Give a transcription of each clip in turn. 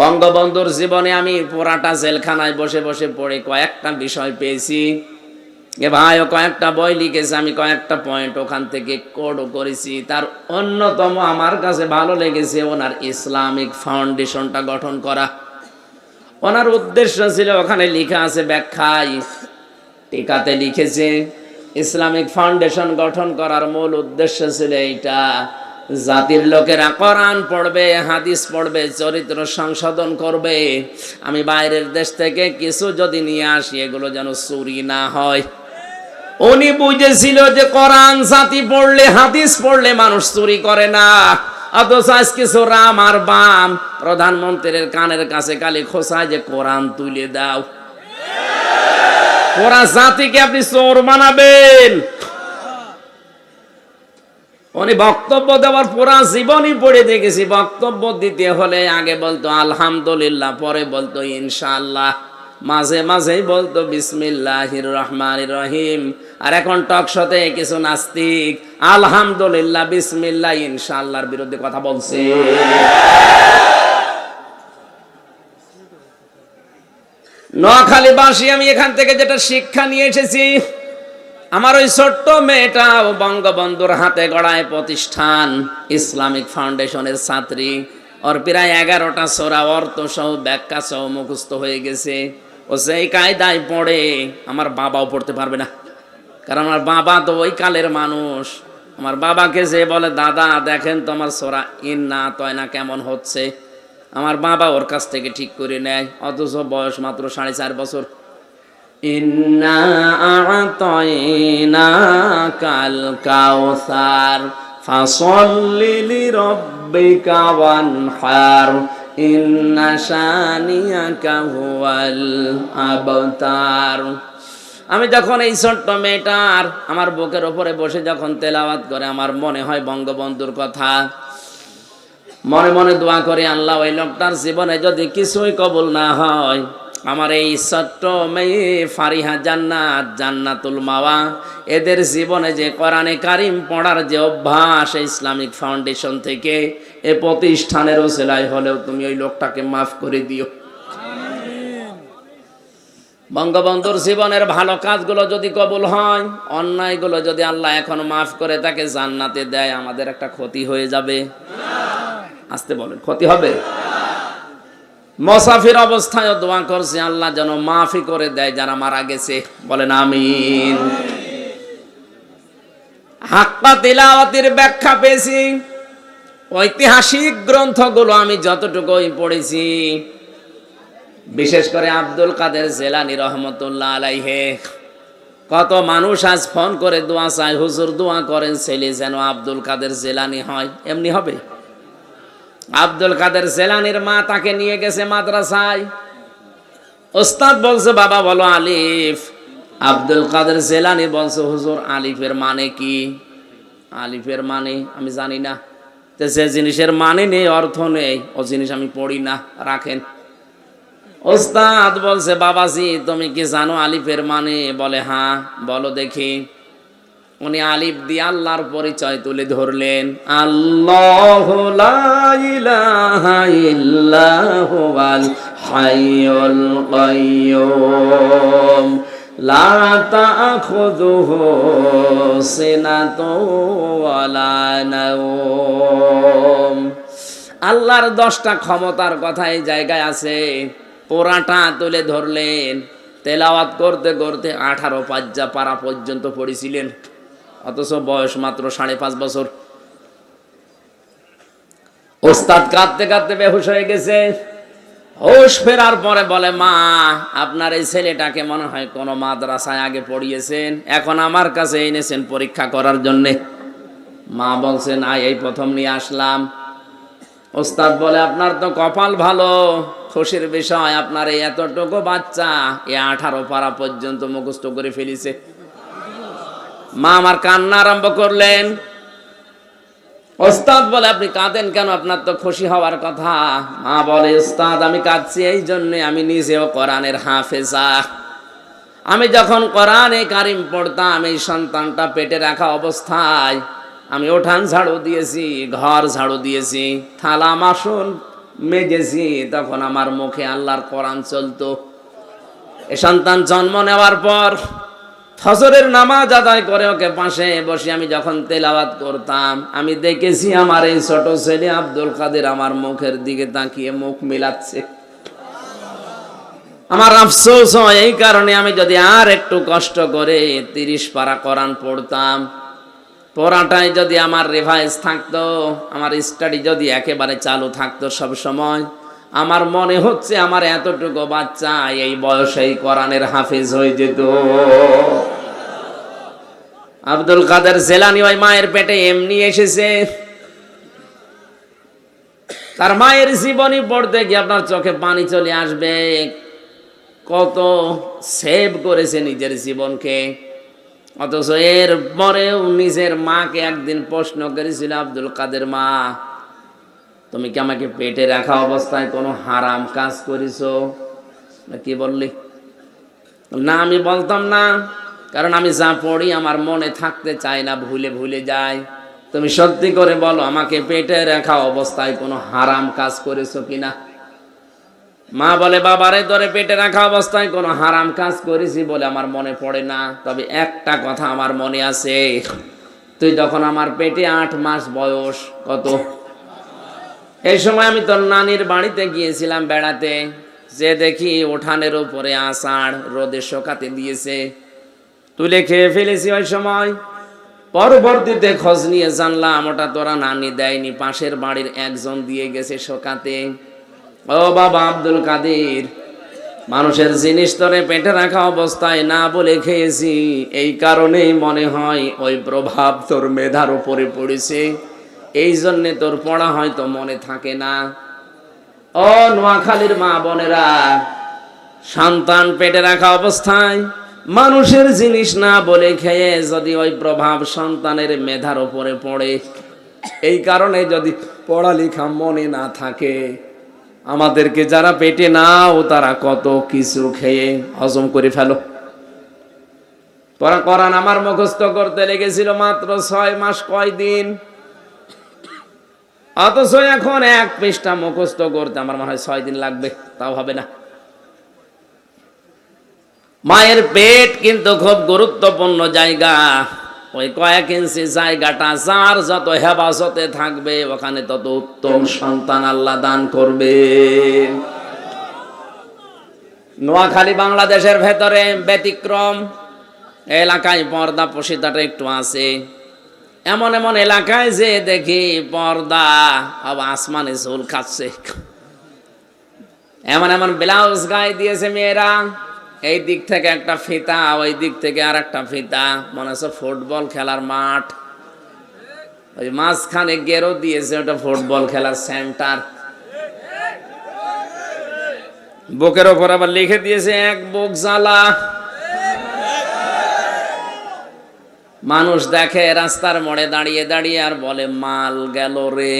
বঙ্গবন্ধুর জীবনে আমি পুরাটা জেলখানায় বসে বসে পড়ে কয়েকটা বিষয় পেয়েছি। এ ভাই, ও কয়েকটা বই লিখেছে, আমি কয়েকটা পয়েন্ট ওখান থেকে কোডও করেছি। তার অন্যতম আমার কাছে ভালো লেগেছে ওনার ইসলামিক ফাউন্ডেশনটা গঠন করা। ওনার উদ্দেশ্য ছিল, ওখানে লেখা আছে, ব্যাখ্যায় টিকাতে লিখেছে, ইসলামিক ফাউন্ডেশন গঠন করার মূল উদ্দেশ্য ছিল এইটা জাতির লোকেরা কোরআন পড়বে, হাদিস পড়বে, চরিত্র সংশোধন করবে। আমি বাইরের দেশ থেকে কিছু যদি নিয়ে আসি, এগুলো যেন চুরি না হয়। উনি বুঝেছিল যে কোরআন জাতি পড়লে, হাদিস পড়লে মানুষ চুরি করে না। অথচ আজকে রাম আর বাম প্রধানমন্ত্রীর কানের কাছে কালি খোসায় যে কোরআন তুলে দাও। ওরা জাতিকে আপনি চোর বানাবেন। উনি বক্তব্য দেওয়ার পুরা জীবনই পড়ে দেখেছি। বক্তব্য দিতে হলে আগে বলতো, আলহামদুলিল্লাহ পরে বলতো, ইনশাআল্লাহ মাঝে মাঝেই বলতো, বিসমিল্লাহির রহমান রহিম আর এখন টকশতে কিছু নাস্তিক, আলহামদুলিল্লাহ বিসমিল্লাহ বিরুদ্ধে কথা বলছে। নোয়াখালীবাসী, আমি এখান থেকে যেটা শিক্ষা নিয়ে এসেছি আমার ওই ছোট্ট মেয়েটা ও বঙ্গবন্ধুর হাতে গড়ায় প্রতিষ্ঠান, ইসলামিক ফাউন্ডেশনের ছাত্রী। ওর প্রায় এগারোটা সোরা অর্থ সহ ব্যাখ্যা সহ মুখস্থ হয়ে গেছে। ও সেই কায়দায় পড়ে, আমার বাবাও পড়তে পারবে না। কারণ আমার বাবা তো ওই কালের মানুষ। আমার বাবাকে যে বলে, দাদা, দেখেন তো আমার সোরা ইন না তয় না কেমন হচ্ছে? আমার বাবা ওর কাছ থেকে ঠিক করে নেয়, অথচ বয়স মাত্র সাড়ে চার বছর। ইন্না কাল কাউসার ফাসল্লি লিরাব্বিকা ওয়ানহার আবতার। আমি যখন এই ছোট্ট মেয়েটার আমার বুকের ওপরে বসে যখন তেলাওয়াত করে, আমার মনে হয় বঙ্গবন্ধুর কথা। মনে মনে দোয়া করে, আল্লাহ, ওই লোকটার জীবনে যদি কিছুই কবুল না হয় আমার এই ছোট্ট মেয়ে ফারিহা জান্নাত, জান্নাতুল মাওয়া, এদের জীবনে যে কোরআনে কারিম পড়ার যে অভ্যাস ইসলামিক ফাউন্ডেশন থেকে এ প্রতিষ্ঠানের ওসেলায় হলেও তুমি ওই লোকটাকে মাফ করে দিও। বঙ্গবন্ধুর জীবনের ভালো কাজগুলো যদি কবুল হয়, অন্যায়গুলো যদি আল্লাহ এখন মাফ করে তাকে জান্নাতে দেয়, আমাদের একটা ক্ষতি হয়ে যাবে। আসতে বলেন, ক্ষতি হবে? মসাফির অবস্থায় দোয়া করছে, আল্লাহ যেন মাফি করে দেয় যারা মারা গেছে। বলেন, আমিন। হাক্কা তিলাওয়াতের ব্যাখ্যা পেয়েছি। ঐতিহাসিক গ্রন্থগুলো আমি যতটুকুই পড়েছি। বিশেষ করে আব্দুল কাদের জেলানি রহমতুল্লাহ আলাইহে। কত মানুষ আজ ফোন করে দোয়া চায়, হুজুর দোয়া করেন, ছেলে যেন আব্দুল কাদের জেলানি হয়। এমনি হবে? আব্দুল কাদের জেলানির মা তাকে নিয়ে গেছে মাদ্রাসায়। ওস্তাদ বলছে, বাবা, বলো আলিফ। আব্দুল কাদের জেলানি বলছে, হুজুর, আলিফের মানে কি? আলিফের মানে আমি জানি না। তো যে জিনিসের মানে নেই, অর্থ নেই, ও জিনিস আমি পড়ি না, রাখেন। ওস্তাদ বলছে, বাবাজি, তুমি কি জানো আলিফের মানে? বলে হ্যাঁ বলো দেখি। উনি আলিফ দিয়ে আল্লাহর পরিচয় তুলে ধরলেন। আল্লাহ আল্লাহর দশটা ক্ষমতার কথা এই জায়গায় আছে। পোড়াটা তুলে ধরলেন। তেলাওয়াত করতে করতে আঠারো পাজ্জা পারা পর্যন্ত পড়েছিলেন। অথচ বয়স মাত্র সাড়ে পাঁচ বছর। ওস্তাদ কাঁদতে কাঁদতে বেহুশ হয়ে গেছে। হোশ ফেরার পরে বলে, মা, আপনার এই ছেলেটাকে মনে হয় কোনো মাদ্রাসায় আগে পড়িয়েছেন। এখন আমার কাছে এনেছেন পরীক্ষা করার জন্যে। মা বলছেন না, এই প্রথম নিয়ে আসলাম। ওস্তাদ বলে, আপনার তো কপাল ভালো। খুশির বিষয়, আপনার এই এতটুকু বাচ্চা, এ আঠারো পারা পর্যন্ত মুখস্থ করে ফেলিছে। মা আমার কান্না আরম্ভ করলেন। ওস্তাদ বলে, আপনি কাঁদেন কেন? আপনার তো খুশি হওয়ার কথা। মা বলে, ওস্তাদ, আমি কাঁদছি এই জন্যে আমি নিজেও কোরআনের হাফেজা। আমি যখন কোরআনে কারিম পড়তাম, এই সন্তানটা পেটে রাখা অবস্থায় আমি ওঠান ঝাড়ু দিয়েছি, ঘর ঝাড়ু দিয়েছি, থালা মাসুন মেজেছি, তখন আমার মুখে আল্লাহর কোরআন চলতো। এ সন্তান জন্ম নেওয়ার পর ফজরের নামাজ আদায় করে ওকে পাশে বসে আমি যখন তেলাওয়াত করতাম, আমি দেখেছি আমার এই ছোট ছেলে আব্দুল কাদের আমার মুখের দিকে তাকিয়ে মুখ মিলাচ্ছে। আমার আফসোস হয় এই কারণে আমি যদি আর একটু কষ্ট করে তিরিশ পারা কোরআন পড়তাম, পড়াটাই যদি আমার রিভাইজ থাকতো, আমার স্টাডি যদি একেবারে চালু থাকতো সব সময়, আমার মনে হচ্ছে আমার এতটুকু বাচ্চা এই বয়সেই কোরআনের হাফিজ হয়ে যেত। আব্দুল কাদের জেলানি ওই মায়ের পেটে এমনি এসেছে। তার মায়ের জীবনী পড়তে গিয়ে আপনার চোখে পানি চলে আসবে। কত সেভ করেছে নিজের জীবনকে। অথচ এর পরেও নিজের মাকে একদিন প্রশ্ন করেছিল, আব্দুল কাদের মা, তুমি কি আমাকে পেটে রাখা অবস্থায় কোনো হারাম কাজ করেছ? কি বললি? না, আমি বলতাম না। কারণ আমি যা পড়ি আমার মনে থাকতে চায় না, ভুলে ভুলে যায়। তুমি সত্যি করে বলো, আমাকে পেটে রাখা অবস্থায় কোনো হারাম কাজ করেছ কিনা? মা বলে, বাবারে ধরে পেটে রাখা অবস্থায় কোনো হারাম কাজ করেছি বলে আমার মনে পড়ে না। তবে একটা কথা আমার মনে আছে, তুই যখন আমার পেটে আট মাস বয়স, কত? এই সময় আমি তোর নানির বাড়িতে গিয়েছিলাম বেড়াতে। যে দেখি উঠানের উপরে আষাঢ় রোদে শোকাতে দিয়েছে। তুলে খেয়ে ফেলেছি ওই সময়। পরবর্তীতে খোঁজ নিয়ে জানলাম, ওটা তোরা নানি দেয়নি, পাশের বাড়ির একজন দিয়ে গেছে শোকাতে। ও বাবা আব্দুল কাদের, মানুষের জিনিস তোরে পেটে রাখা অবস্থায় না বলে খেয়েছি। এই কারণেই মনে হয় ওই প্রভাব তোর মেধার উপরে পড়েছে। এই জন্যে তোর পড়া হয়তো মনে থাকে না। ও নোয়াখালীর মা বোনেরা, সন্তান পেটে রাখা অবস্থায় মানুষের জিনিস না বলে খেয়ে যদি ওই প্রভাব সন্তানের মেধার ওপরে পড়ে, এই কারণে যদি পড়ালেখা মনে না থাকে, আমাদেরকে যারা পেটে নাও, তারা কত কিছু খেয়ে হজম করে ফেলো। তোরা করান আমার মুখস্থ করতে লেগেছিল মাত্র ছয় মাস কয় দিন অথচ এখন এক পৃষ্ঠা মুখস্থ করতে আমার মনে হয় ছয় দিন লাগবে, তাও হবে না। মায়ের পেট কিন্তু খুব গুরুত্বপূর্ণ জায়গা। ওই কয়েক ইঞ্চি জায়গাটা যার যত হেফাজতে থাকবে, ওখানে তত উত্তম সন্তান আল্লাহ দান করবে। নোয়াখালী, বাংলাদেশের ভেতরে ব্যতিক্রম। এলাকায় পর্দা পশিতাটা একটু আছে। এমন এমন এলাকায় যে দেখি পর্দা আবার আসমানে ঝোল খাচ্ছে। এমন এমন ব্লাউজ গায়ে দিয়েছে মেয়েরা। এই দিক থেকে একটা ফিতা, ওই দিক থেকে আর একটা ফিতা। মনে হচ্ছে ফুটবল খেলার মাঠ। ওই মাঝখানে গেরো দিয়েছে, ওটা ফুটবল খেলার সেন্টার। বুকের ওপর আবার লিখে দিয়েছে, এক বুক জ্বালা। মানুষ দেখে, রাস্তার মোড়ে দাঁড়িয়ে দাঁড়িয়ে আর বলে, মাল গেল রে।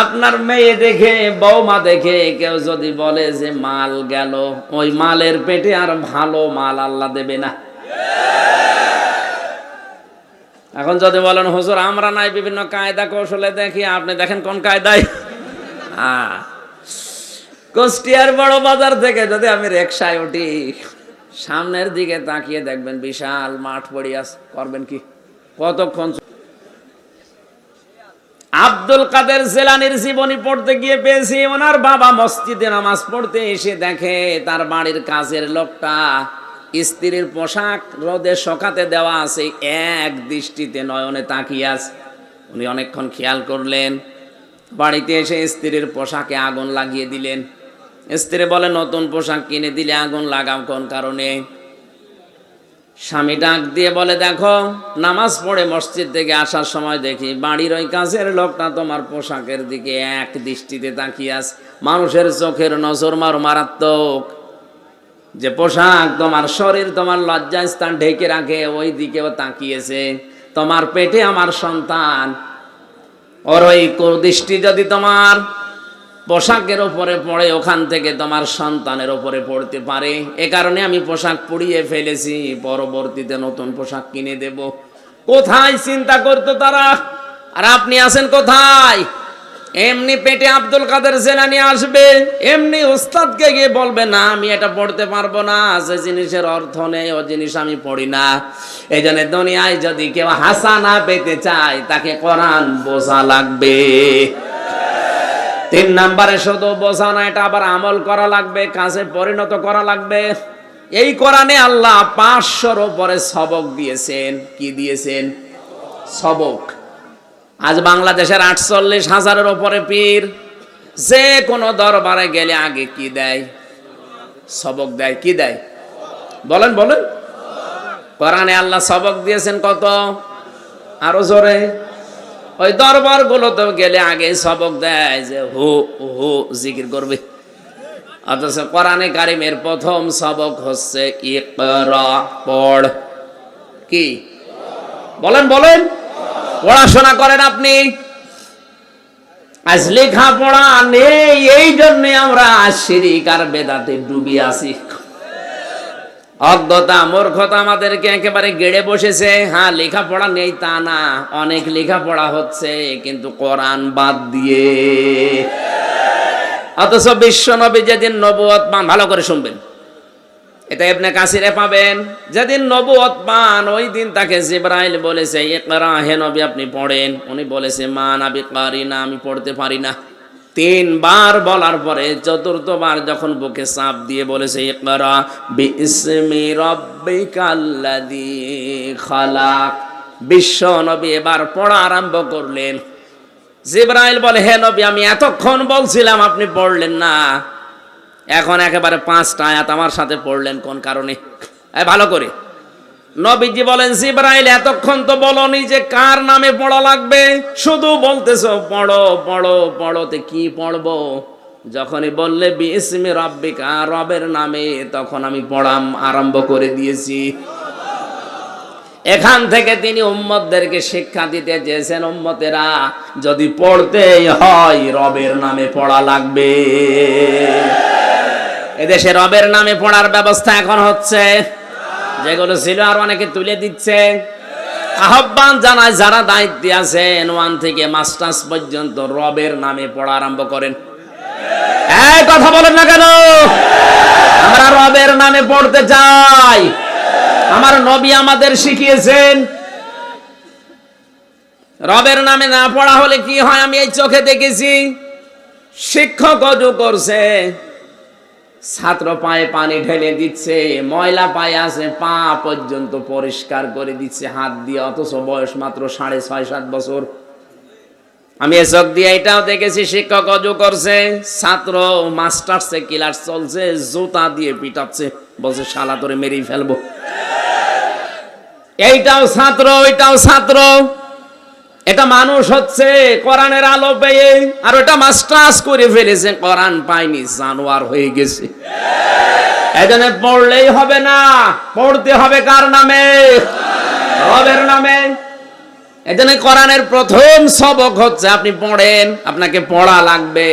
আপনার মেয়ে দেখে বৌমা দেখে কেউ যদি বলে যে মাল গেল, ওই মালের পেটে আর ভালো মাল আল্লাহ দেবে না। এখন যদি বলেন, হুজুর, আমরা নাই বিভিন্ন কায়দা কৌশলে দেখি, আপনি দেখেন কোন কায়দায়? কুষ্টিয়ার বড় বাজার থেকে যদি আমি রিক্সায় উঠি, সামনের দিকে তাকিয়ে দেখবেন বিশাল মাঠ পড়িয়া করবেন কি? কতক্ষণ আব্দুল কাদের জেলানির জীবনী পড়তে গিয়ে পেয়েছি, ওনার বাবা মসজিদে নামাজ পড়তে এসে দেখে তার বাড়ির কাজের লোকটা স্ত্রীর পোশাক রোদে শোকাতে দেওয়া আছে, এক দৃষ্টিতে নয়নে তাকিয়ে আছে। উনি অনেকক্ষণ খেয়াল করলেন, বাড়িতে এসে স্ত্রীর পোশাকে আগুন লাগিয়ে দিলেন। স্ত্রী বলে, নতুন পোশাক কিনে দিলে আগুন লাগাম কোন কারণে? স্বামী ডাক দিয়ে বলে, দেখো, নামাজ পড়ে মসজিদ থেকে আসার সময় দেখি বাড়ির ওই কাছের লোকটা তোমার পোশাকের দিকে এক দৃষ্টিতে তাকিয়ে আছে। মানুষের চোখের নজর মার মারাত্মক। যে পোশাক তোমার শরীর, তোমার লজ্জা স্থান ঢেকে রাখে, ওই দিকেও তাকিয়েছে। তোমার পেটে আমার সন্তান। ওর ওই দৃষ্টি যদি তোমার পোশাকের ওপরে পড়ে, ওখান থেকে তোমার সন্তানের ওপরে পড়তে পারে। এ কারণে আমি পোশাক পরিয়ে ফেলেছি, পরবর্তীতে নতুন পোশাক কিনে দেব। কোথায় চিন্তা করতো তারা? আর আপনি আছেন কোথায়? এমনি পেটে আব্দুল কাদের জেলানি আসবে, এমনি উস্তাদকে গিয়ে বলবে, না, আমি এটা পড়তে পারব না, যে জিনিসের অর্থ নেই, ও জিনিস আমি পড়ি না। এই জন্য দুনিয়ায় যদি কেউ হাসানা পেতে চায়, তাকে কোরআন বোঝা লাগবে। তিন নাম্বারে শুধু বোঝা না, এটা আবার আমল করা লাগবে, কাজে পরিণত করা লাগবে। এই কোরআনে আল্লাহ পাঁচশোর উপরে সবক দিয়েছেন। কি দিয়েছেন? সবক। আজ বাংলাদেশের আটচল্লিশ হাজারের ওপরে পীর, যে কোনো দরবারে গেলে আগে কি দেয়? সবক দেয়, কি দেয়? বলেন বলেন। কোরআনে আল্লাহ সবক দিয়েছেন কত? আরও জোরে। ওই দরবার গুলোতে গেলে আগে সবক দেয় যে হু হু, জিকির করবে। অথচ কোরআনে কারিমের প্রথম সবক হচ্ছে কি? বলেন বলেন। পড়াশোনা করেন আপনি। আজ লেখা পড়া নেই, এই জন্য আমরা শিরিক আর বেদাতে ডুবি আছি। অজ্ঞতা, মূর্খতা আমাদেরকে একেবারে গেড়ে বসেছে। হ্যাঁ লেখাপড়া নেই তা না, অনেক লেখাপড়া হচ্ছে, কিন্তু কোরআন বাদ দিয়ে। অথচ বিশ্ব নবী যেদিন নবুয়ত পান, ভালো করে শুনবেন। এটা আপনি কাসিরে পাবেন। যেদিন নবুয়ত পান, ওই দিন তাকে জিব্রাইল বলেছে একরা হে নবী, আপনি পড়েন। উনি বলেছে, মা নাবি পারি না আমি পড়তে পারি না। তিনবার বলার পরে চতুর্থবার যখন বুকে চাপ দিয়ে বলেছে একরা বিসমি রব্বিকাল্লাযী খালাক। বিশ্ব নবী এবার পড়া আরম্ভ করলেন। জিব্রাইল বলে, হে নবী, আমি এতক্ষণ বলছিলাম, আপনি পড়লেন না। এখন একেবারে পাঁচটা আয়াত আমার সাথে পড়লেন, কোন কারণে? ভালো করে। নবীজি বলেন, জিব্রাইল, এতক্ষণ তো বলনি যে কার নামে পড়া লাগবে? শুধু বলতেছো, পড়ো পড়ো, পড়োতে কি পড়ব? যখনই বললে, বিসমি রব্বিকা, রবের নামে, তখন আমি পড়াম, আরম্ভ করে দিয়েছি। এখান থেকে তিনি উম্মতদেরকে শিক্ষা দিতে চেয়েছেন, উম্মতেরা, যদি পড়তেই হয়, রবের নামে পড়া লাগবে। এদেশে রবের নামে পড়ার ব্যবস্থা এখন হচ্ছে। যেগুলো ছিল আর অনেকে তুলে দিচ্ছে। আহ্বান জানায় যারা দায়িত্বে আছেন, ওয়ান থেকে মাস্টার্স পর্যন্ত রবের নামে পড়া আরম্ভ করেন। কথা বলেন না কেন? আমরা রবের নামে পড়তে চাই। আমার নবী আমাদের শিখিয়েছেন, রবের নামে না পড়া হলে কি হয়? আমি এই চোখে দেখেছি, শিক্ষক অজু করছে। ছাত্র পায়ে পানি ঢেলে দিচ্ছে, ময়লা পায়ে আছে, পা পর্যন্ত পরিষ্কার করে দিচ্ছে, হাত দিয়ে, অথচ বয়স মাত্র সাড়ে ছয়, সাত বছর। আমি এ চোখ দিয়ে এটাও দেখেছি, শিক্ষক অজু করছে, ছাত্র মাস্টার্সে ক্লাস চলছে, জুতা দিয়ে পিটাচ্ছে, বলছে, শালা, তোরে মেরেই ফেলব। এইটাও ছাত্র, ওইটাও ছাত্র। এটা মানুষ হচ্ছে, কোরআনের আলো পেয়ে, আর ওটা মাস্টার্স করে ফেলেছে, কোরআন পায়নি, জানোয়ার হয়ে গেছে। এজন্য পড়লেই হবে না, পড়তে হবে কার নামে? রবের নামে। এজন্য কোরআনের প্রথম সবক হচ্ছে, আপনি পড়েন, আপনাকে পড়া লাগবে।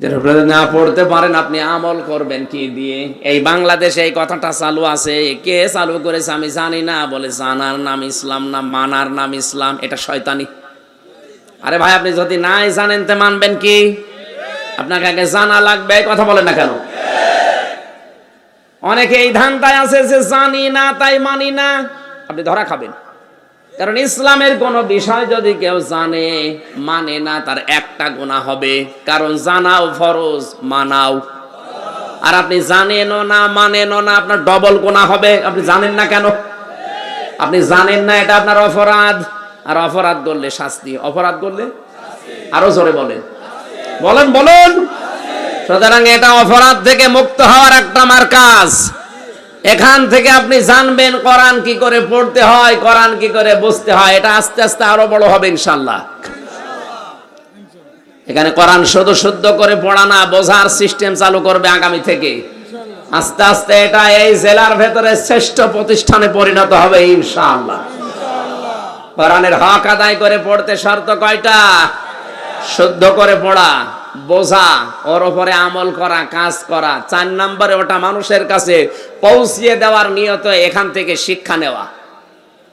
না পড়তে পারেন, আপনি আমল করবেন কি দিয়ে? এই বাংলাদেশে এই কথাটা চালু আছে। কে চালু করেছে আমি জানি না, বলে জানার নাম ইসলাম না, মানার নাম ইসলাম, এটা শয়তানি। আরে ভাই, আপনি যদি নাই জানেন তে মানবেন কি? আপনাকে আগে জানা লাগবে কথা বলেন না কেন? অনেকে এই ধানটায় আছে যে জানি না, তাই মানি না। আপনি ধরা খাবেন। কারণ ইসলামের কোন বিষয় যদি কেউ জানে মানে না, তার একটা গুণা হবে। কারণ জানাও ফরজ, মানাও। আর আপনি জানেনও না, মানেনও না, আপনার ডবল গুণা হবে। আপনি জানেন না কেন? আপনি জানেন না, এটা আপনার অপরাধ। আর অপরাধ করলে শাস্তি। অপরাধ করলে আরও জোরে বলেন। বলেন, বলুন। সুতরাং এটা অপরাধ থেকে মুক্ত হওয়ার একটা আমার কাজ এখান থেকে আপনি জানবেন কোরআন কি করে পড়তে হয়, কোরআন কি করে বুঝতে হয়। এটা আস্তে আস্তে আরও বড় হবে ইনশাল্লাহ এখানে কোরআন শুধু শুদ্ধ করে পড়া না, বোঝার সিস্টেম চালু করবে আগামী থেকে। আস্তে আস্তে এটা এই জেলার ভেতরে শ্রেষ্ঠ প্রতিষ্ঠানে পরিণত হবে ইনশাআল্লাহ। কোরআনের হক আদায় করে পড়তে শর্ত কয়টা? শুদ্ধ করে পড়া। বোঝা, ওর উপরে আমল করা, কাজ করা। চার নম্বরে ওটা মানুষের কাছে পৌঁছিয়ে দেওয়ার নিয়ত এখান থেকে শিক্ষা নেওয়া।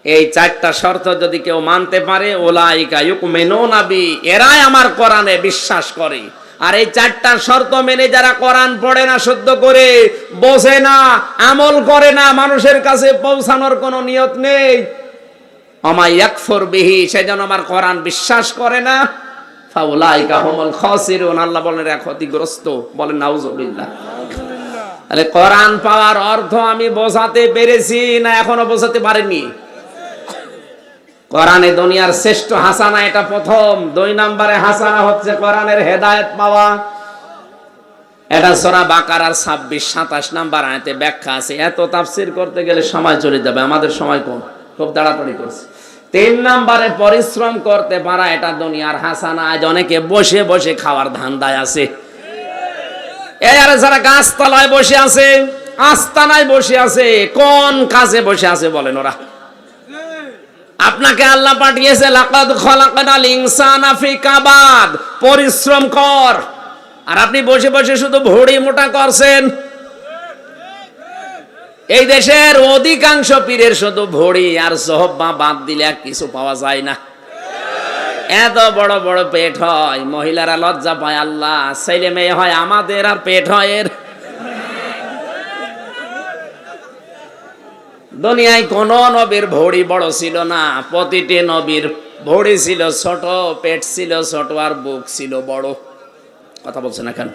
এই চারটা শর্ত যদি কেউ মানতে পারে ওলাইকা ইউকমিনুনা বি, এরাই আমার কোরআনে বিশ্বাস করে। আর এই চারটা শর্ত মেনে যারা কোরআন পড়ে না, শুদ্ধ করে, বোঝে না, আমল করে না, মানুষের কাছে পৌঁছানোর কোনো নিয়ত নেই। আমায় ইয়াকফর বিহি সে যেন আমার কোরআন বিশ্বাস করে না। ফাউলাইকা হুমুল খাসিরুন আল্লাহ বলেন এরা ক্ষতিগ্রস্ত। বলেন নাউজুবিল্লাহ। তাহলে কোরআন পাওয়ার অর্থ আমি বোঝাতে পেরেছি না এখনও বোঝাতে পারিনি। কোরআনে দুনিয়ার শ্রেষ্ঠ হাসানা এটা প্রথম। দুই নম্বরে হাসানা হচ্ছে কোরআনের হেদায়েত পাওয়া। এটা সরা বাকারার ছাব্বিশ সাতাশ নাম্বার আয়তে ব্যাখ্যা আছে। এত তাফসির করতে গেলে সময় চলে যাবে। আমাদের সময় কম। খুব তাড়াতাড়ি করছে। তিন নম্বরে পরিশ্রম করতে পারা এটা দুনিয়ার হাসানা। আজ অনেকে বসে বসে খাওয়ার ধান্দায় আছে। এই যারা গাছতলায় বসে আছে, আস্তানায় বসে আছে, কোন কাজে বসে আছে বলেন ওরা? আপনাকে আল্লাহ পাঠিয়েছে, লাকাদ খলাকানাল ইনসানা ফি কাবাদ পরিশ্রম কর। আর আপনি বসে বসে শুধু ভড়ি মোটা করছেন। এই দেশের অধিকাংশ পীরের শুধু ভড়ি আর সহব্বা বাদ দিলে আর কিছু পাওয়া যায় না। এত বড় বড় পেট হয়, মহিলারা লজ্জা পায়, আল্লাহ, ছেলে মেয়ে হয়, আমাদের আর পেট হয় এর। দুনিয়ায় কোন নবীর ভড়ি বড় ছিল না, প্রতিটি নবীর ভড়ি ছিল ছোট, পেট ছিল ছোট আর বুক ছিল বড়। কথা বলছে না কেন?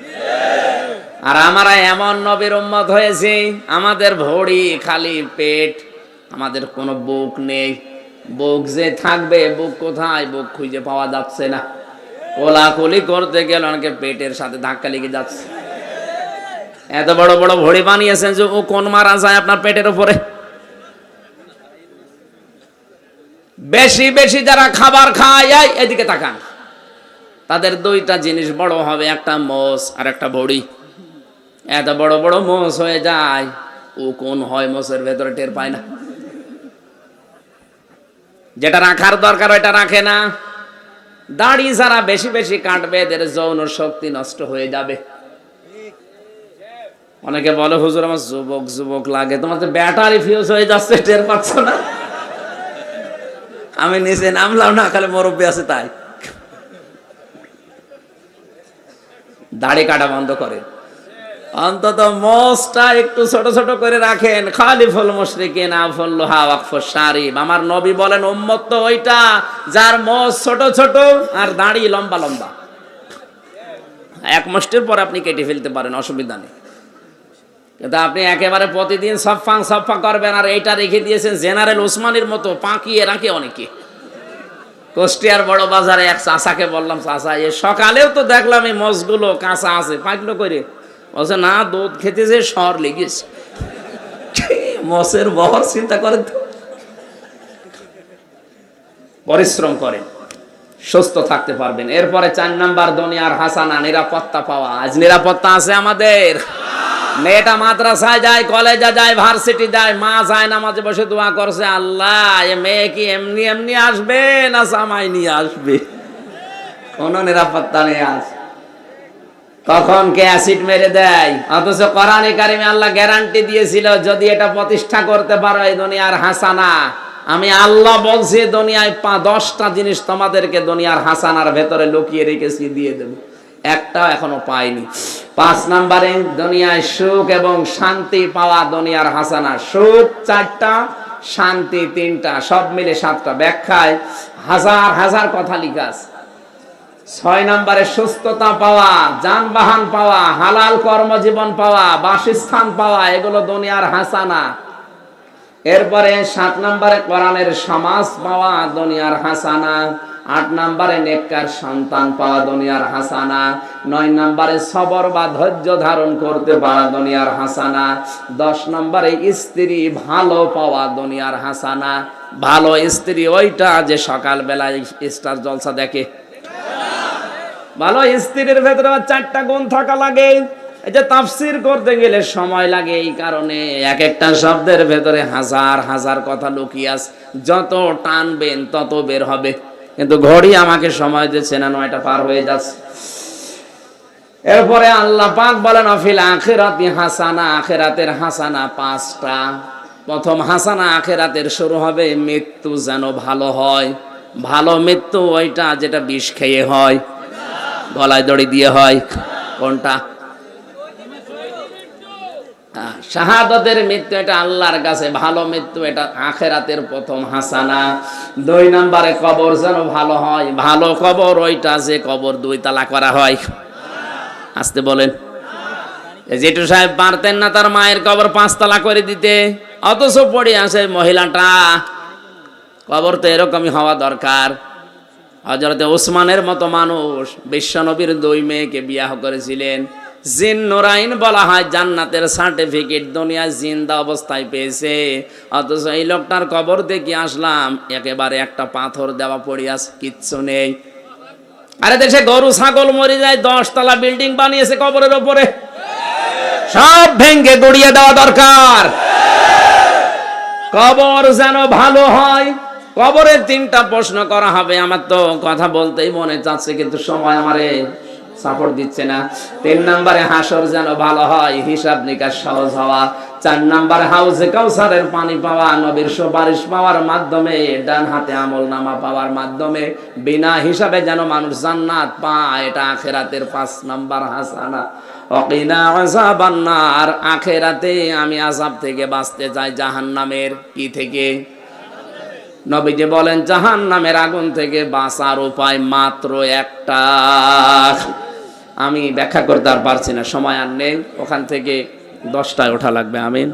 আর আমরা এমন নবীর উম্মত হয়েছি, আমাদের ভড়ি খালি পেট, আমাদের কোনো বুক নেই। বুক যে থাকবে, বুক কোথায়? বুক খুঁজে পাওয়া যাচ্ছে না। কোলাকুলি করতে গেলে অনেকে পেটের সাথে ধাক্কা লেগে যাচ্ছে। এত বড় বড় ভড়ি বানিয়েছেন যে ও কোন মারা যায় আপনার পেটের উপরে? বেশি বেশি যারা খাবার খায় এদিকে তাকান। তাদের দুইটা জিনিস বড় হবে, একটা মোষ আর একটা বড়ি এত বড় বড় মোষ হয়ে যায়। ও কোন হয় মোষের ভেতরে টের পায় না। যেটা রাখার দরকার, ওইটা রাখে না। দাড়ি যারা বেশি বেশি কাটবে, এদের যৌন শক্তি নষ্ট হয়ে যাবে। অনেকে বলে, হুজুর, আমার যুবক যুবক লাগে। তোমার তো ব্যাটারি ফিউজ হয়ে যাচ্ছে, টের পাচ্ছ না? আমি নিচে নামলাম না, খালি মুরব্বী আছে তাই। দাড়ি কাটা বন্ধ করে। অন্তত মোষটা একটু ছোট ছোট করে রাখেন। খালি ফুল মুশরিকে না লোহা ওয়াকফর শারিব আমার নবী বলেন, উম্মত তো ওইটা, যার মোষ ছোট ছোট আর দাড়ি লম্বা লম্বা। এক মুষ্টির পর আপনি কেটে ফেলতে পারেন, অসুবিধা নেই। কিন্তু আপনি একেবারে প্রতিদিন সফা সফা করবেন, আর এইটা রেখে দিয়েছেন জেনারেল ওসমানের মতো, পাকিয়ে রাখে অনেকে। কুষ্টিয়ার বড় বাজারে এক চাষাকে বললাম চাষা এ সকালেও তো দেখলাম এই মসগুলো কাঁচা আছে, পাকলো করে বলছে, না, দুধ খেতে যে শহর লেগেছে। মসের বহর চিন্তা করেন তো। পরিশ্রম করেন, সুস্থ থাকতে পারবেন। এরপরে চার নাম্বার দুনিয়ার হাসানা, নিরাপত্তা পাওয়া। আজ নিরাপত্তা আছে আমাদের। মেয়েটা মাদ্রাসায় যায়, কলেজে যায়, ভার্সিটি যায়, মা যায়, নামাজে বসে দোয়া করছে, আল্লাহ, এ মেয়ে কি এমনি এমনি আসবে না জামাই নিয়ে আসবে? কোন নিরাপত্তা নেই আজ। কখন কে অ্যাসিড মেরে দেয়? অথচ কোরআনে কারিমে আল্লাহ গ্যারান্টি দিয়েছিল, যদি এটা প্রতিষ্ঠা করতে পারো এই দুনিয়ার হাসানা। আমি আল্লাহ বলছি, দুনিয়ায় পা দশটা জিনিস তোমাদেরকে দুনিয়ার হাসানার ভেতরে লুকিয়ে রেখেছি, দিয়ে দেবো। একটাও এখনও পাইনি। পাঁচ নাম্বারে, দুনিয়ায় সুখ এবং শান্তি পাওয়া দুনিয়ার হাসানা। সুখ চারটা, শান্তি তিনটা, সব মিলে সাতটা ব্যাখ্যায় হাজার হাজার কথা লিখা আছে। ছয় নম্বরে সুস্থতা পাওয়া, যানবাহন পাওয়া, হালাল কর্মজীবন পাওয়া, বাসস্থান পাওয়া, এগুলো দুনিয়ার হাসানা। এরপরে সাত নম্বরে কোরআনের সমাজ পাওয়া, দুনিয়ার হাসানা। আট নম্বরে নেককার সন্তান পাওয়া, দুনিয়ার হাসানা। নয় নম্বরে সবর বা ধৈর্য ধারণ করতে পারা, দুনিয়ার হাসানা। দশ নম্বরে স্ত্রী ভালো পাওয়া, দুনিয়ার হাসানা। ভালো স্ত্রী ওইটা যে সকালবেলায় স্টার জলসা দেখে ভালো স্ত্রীর ভেতরে আবার চারটা গুণ থাকা লাগে। এই যে তাফসির করতে গেলে সময় লাগে এই কারণে। এক একটা শব্দের ভেতরে হাজার হাজার কথা লুকিয়ে আছে যত টানবেন তত বের হবে। কিন্তু ঘড়ি আমাকে সময় দিচ্ছে না, নয়টা পার হয়ে যাচ্ছে। এরপরে আল্লাহ পাক বলেন, অফিল আখেরাতি হাসানা আখেরাতের হাসানা পাঁচটা। প্রথম হাসানা আখেরাতের শুরু হবে, মৃত্যু যেন ভালো হয়। ভালো মৃত্যু ওইটা যেটা বিষ খেয়ে হয়। গলায় দড়ি দিয়ে হয়। কোনটা? আহ, শাহাদতের মৃত্যু এটা আল্লাহর কাছে ভালো মৃত্যু এটা আখেরাতের প্রথম হাসানা। দুই নম্বরে কবর যেন ভালো হয় ভালো কবর ওইটা যে কবর দুই তালা করা হয়। আসতে বলেন। জেঠু সাহেব পারতেন না তার মায়ের কবর পাঁচতলা করে দিতে অথচ পড়ে আছে মহিলাটা। কবর তো এরকমই হওয়া দরকার। হজরতে ওসমানের মতো মানুষ বিশ্বনবীর দুই মেয়েকে বিবাহ করেছিলেন। জিন বলা হয় জান্নাতের সার্টিফিকেট দুনিয়ায় জিন্দা অবস্থায় পেয়েছে। অথচ এই লোকটার কবর দেখে আসলাম, একেবারে একটা পাথর দেওয়া পড়ে আছে, কিচ্ছু নেই। আরে দেশে গরু, ছাগল মরে যায়, দশতলা বিল্ডিং বানিয়েছে কবরের ওপরে। সব ভেঙ্গে গড়িয়ে দেওয়া দরকার। কবর যেন ভালো হয় কবরে তিনটা প্রশ্ন করা হবে, আমার তো কথা বলতেই মনে চাচ্ছে, কিন্তু সময় আমারে সাপোর্ট দিচ্ছে না। তিন নম্বরে, হাসর যেন ভালো হয়, হিসাব নিকাশ সহজ হওয়া। চার নম্বরে হাউসে কাউসারের পানি পাওয়া, নবীর সুপারিশ পাওয়ার মাধ্যমে, ডান হাতে আমল নামা পাওয়ার মাধ্যমে, বিনা হিসাবে যেন মানুষ জান্নাত পায়, এটা আখেরাতের পাঁচ নম্বর হাসানা। অকিনা আযাবান্নার, আখেরাতে আমি আযাব থেকে বাঁচতে চাই জাহান্নামের, কি থেকে? নবীজি বলেন জাহান নামের আগুন থেকে বাঁচার উপায় মাত্র একটা। আমি ব্যাখ্যা করতে আর পারছি না সময় আর নেই। ওখান থেকে দশটায় ওঠা লাগবে আমিন।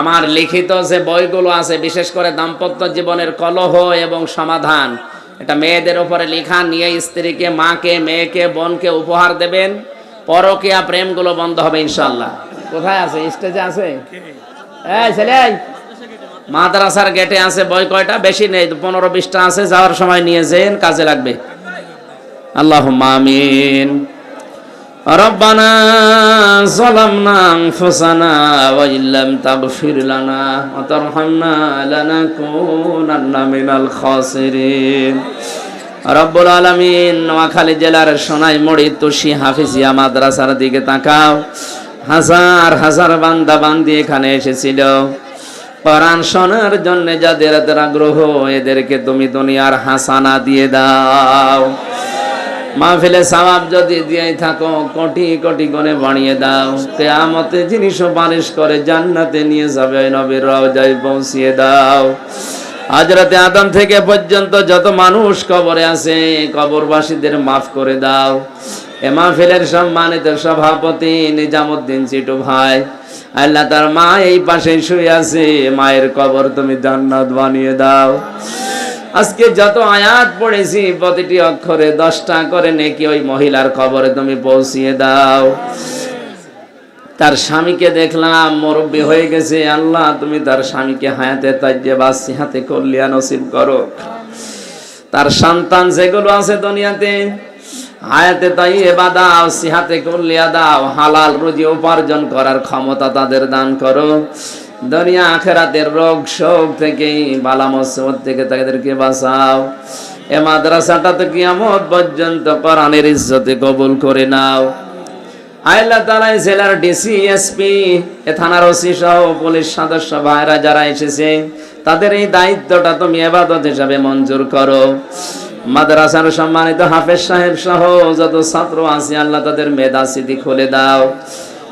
আমার লিখিত যে বইগুলো আছে বিশেষ করে দাম্পত্য জীবনের কলহ এবং সমাধান এটা মেয়েদের উপরে লেখা নিয়ে স্ত্রীকে মাকে মেয়েকে বোনকে উপহার দেবেন। পরকিয়া প্রেমগুলো বন্ধ হবে ইনশাল্লাহ কোথায় আছে? স্টেজে আছে? এই ছেলে। মাদ্রাসার গেটে আছে বই কয়টা বেশি নেই পনেরো বিশটা আছে যাওয়ার সময় নিয়ে যেন কাজে লাগবে আল্লাহ আমিন ربنا ظلمنا أنفسنا وإن لم تغفر لنا وترحمنا لنكونن من الخاسرين রব্বুল আলমিন নোয়াখালী জেলার সোনাই মুড়ি তুষি হাফিজিয়া মাদ্রাসার দিকে তাকাও হাজার হাজার বান্দা বান্দি এখানে এসেছিল কোরআন শোনার জন্য যাদের এদের আগ্রহ, এদেরকে তুমি দুনিয়ার হাসানা দিয়ে দাও। মাহফিলে সওয়াব যদি দিয়ে থাকো, কোটি কোটি গুণে বানিয়ে দাও। কেয়ামতে যিনি সুপারিশ করে জান্নাতে নিয়ে যাবে ওই নবীর রওজায় পৌঁছিয়ে দাও। হজরতে আদম থেকে পর্যন্ত যত মানুষ কবরে আছে, কবরবাসীদের মাফ করে দাও। এ মাহফিলের সম্মানিত সভাপতি নিজামুদ্দিন চিটু ভাই, আল্লাহ তার মা এই পাশে শুয়ে আছে। মায়ের কবর তুমি জান্নাত বানিয়ে দাও। আজকে যত আয়াত পড়েছি, প্রতিটি অক্ষরে দশটা করে নেকি ওই মহিলার খবরে তুমি পৌঁছিয়ে দাও। তার স্বামীকে দেখলাম, মুরব্বী হয়ে গেছে। আল্লাহ, তুমি তার স্বামীকে হায়াতে তাজ্জে বাসি হাতে কল্যাণ নসিব করো তার সন্তান যেগুলো আছে দুনিয়াতে হায়াতে তাই এবা দাও, সিহাতে কল্লিয়া দাও, হালাল রুজি উপার্জন করার ক্ষমতা তাদের দান করো। দুনিয়া আখেরাতের রোগ শোক থেকে বালা থেকে তাদেরকে বাঁচাও। এ মাদ্রাসাটা তো কিয়ামত পর্যন্ত কোরআনের ইজ্জতে কবুল করে নাও। আল্লাহ তালা জেলার ডিসি এসপি এ থানার ওসি সহ পুলিশ সদস্য ভাইরা যারা এসেছে, তাদের এই দায়িত্বটা তুমি এবাদত হিসাবে মঞ্জুর করো। মাদ্রাসার সম্মানিত হাফেজ সাহেব সহ যত ছাত্র আছে, আল্লাহ তাদের মেধা স্মৃতি খুলে দাও।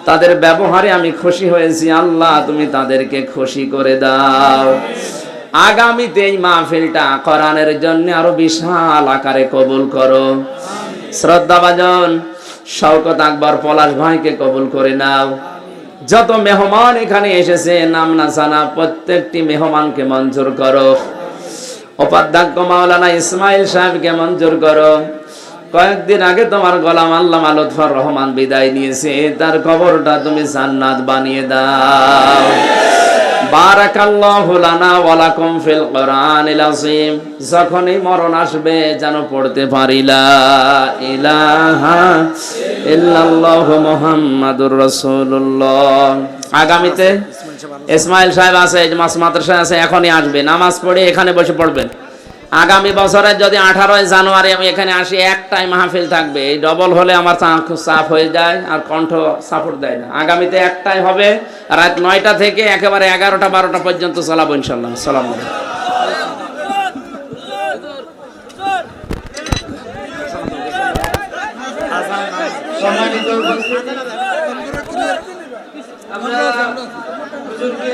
তাদের ব্যবহারে আমি খুশি হয়েছি, আল্লাহ তুমি তাদেরকে খুশি করে দাও। আগামীতে এই মাহফিলটা কোরআনের জন্য আরও বিশাল আকারে কবুল করো। শ্রদ্ধাভাজন শওকত আকবর পলাশ ভাইকে কবুল করে নাও। যত মেহমান এখানে এসেছে, নাম না জানা প্রত্যেকটি মেহমানকে মঞ্জুর করো। উপাধ্যক্ষ মাওলানা ইসমাইল সাহেবকে মঞ্জুর করো। কয়েকদিন আগে তোমার গোলাম আল্লাহ লুৎফর রহমান বিদায় নিয়েছে। তার খবরটা তুমি জান্নাত বানিয়ে দাও। যখনই মরণ আসবে যেন পড়তে পারি, লা ইলাহা ইল্লাল্লাহু মুহাম্মাদুর রাসূলুল্লাহ। আগামীতে ইসমাইল সাহেব আছে মাস মাদ্রাসা আছে এখনই আসবে। নামাজ পড়ে এখানে বসে পড়বেন। আগামী বছরে যদি আঠারোই জানুয়ারি আমি এখানে আসি একটাই মাহফিল থাকবে। এই ডবল হলে আমার চাপ হয়ে যায় আর কণ্ঠ সাপোর্ট দেয় না। আগামীতে একটাই হবে। রাত নয়টা থেকে একেবারে এগারোটা বারোটা পর্যন্ত চলাবো ইনশাল্লাহ। সালাম সম্মানিত উপস্থিতি। আমরা হুজুরকে